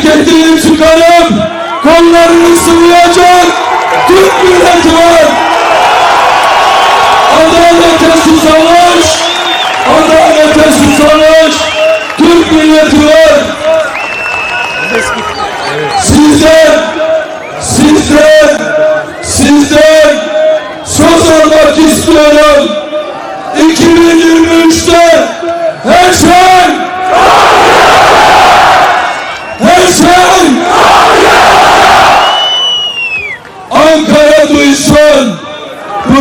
ceketini çıkarıp kollarını sıvayacak Türk milleti var. Adalete susamış, adalete susamış Türk milleti var. Sizden, sizden, sizden söz almak istiyorum. 2023'te her şey, her şey Ankara duysun.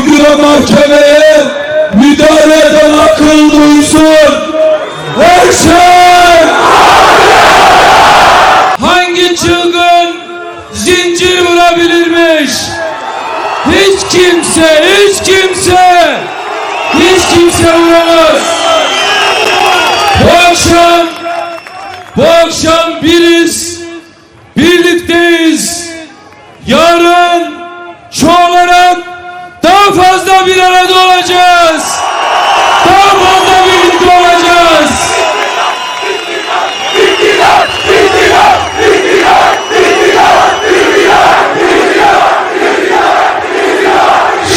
O mahkemeye müdahale eden akıl duysun. Her şey Hangi çılgın zincir vurabilirmiş? Hiç kimse, hiç kimse, hiç kimse vuramaz. Bu akşam, bu akşam biriz, birlikteyiz. Yarın bir arada olacağız. Daha fazla birlikte olacağız.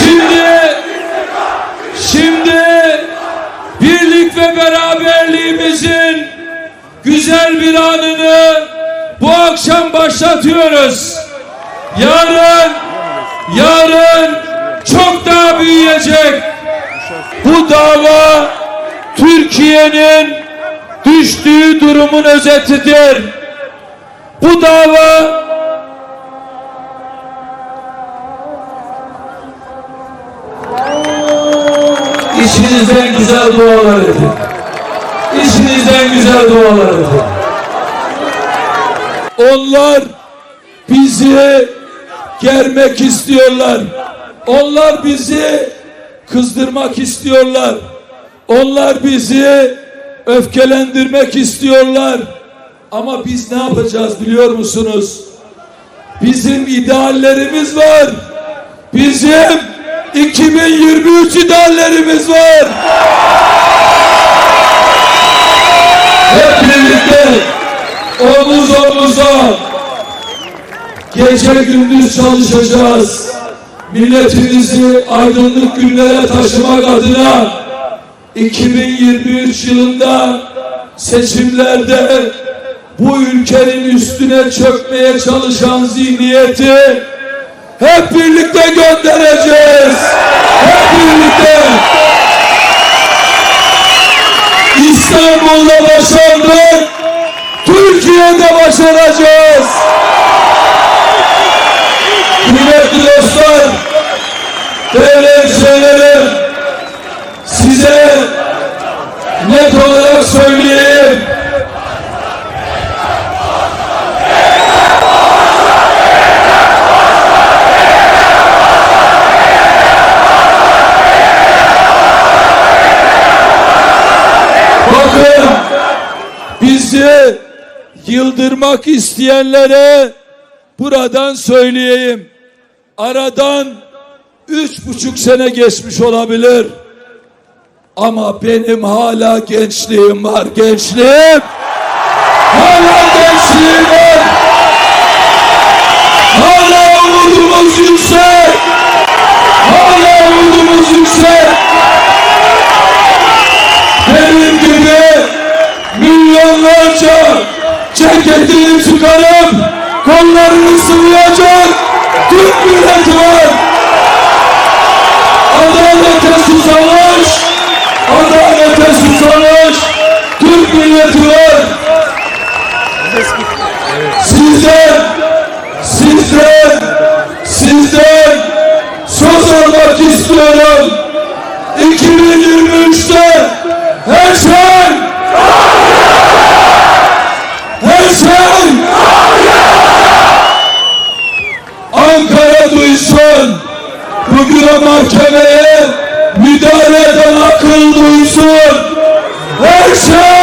Şimdi şimdi birlik ve beraberliğimizin güzel bir anını bu akşam başlatıyoruz. Yarın yarın çok daha büyüyecek. Bu dava Türkiye'nin düştüğü durumun özetidir. Bu dava İçinizden güzel dualar edin. İçinizden güzel dualar edin. Onlar bizi germek istiyorlar. Onlar bizi kızdırmak istiyorlar. Onlar bizi öfkelendirmek istiyorlar. Ama biz ne yapacağız biliyor musunuz? Bizim ideallerimiz var. Bizim 2023 ideallerimiz var. Hep birlikte omuz omuza gece gündüz çalışacağız. Milletimizi aydınlık günlere taşımak adına 2023 yılında seçimlerde bu ülkenin üstüne çökmeye çalışan zihniyeti hep birlikte göndereceğiz. Hep birlikte. İstanbul'da başardık. Türkiye'de başaracağız. Net olarak söyleyeyim. Bakın bizi yıldırmak isteyenlere buradan söyleyeyim. Aradan üç buçuk sene geçmiş olabilir. Ama benim hala gençliğim var. Gençliğim. Hala gençliğim var. Hala umudumuz yüksek. Hala umudumuz yüksek. Benim gibi milyonlarca ceketini çıkarıp kollarını sıvayacak Türk milleti var. Ateş susamış Türk milleti var. Sizden, sizden, sizden söz almak istiyorum. 2023'te her şey her şey Ankara duysun bugün o mahkemeye müdahale eden akıl duysun. Her şey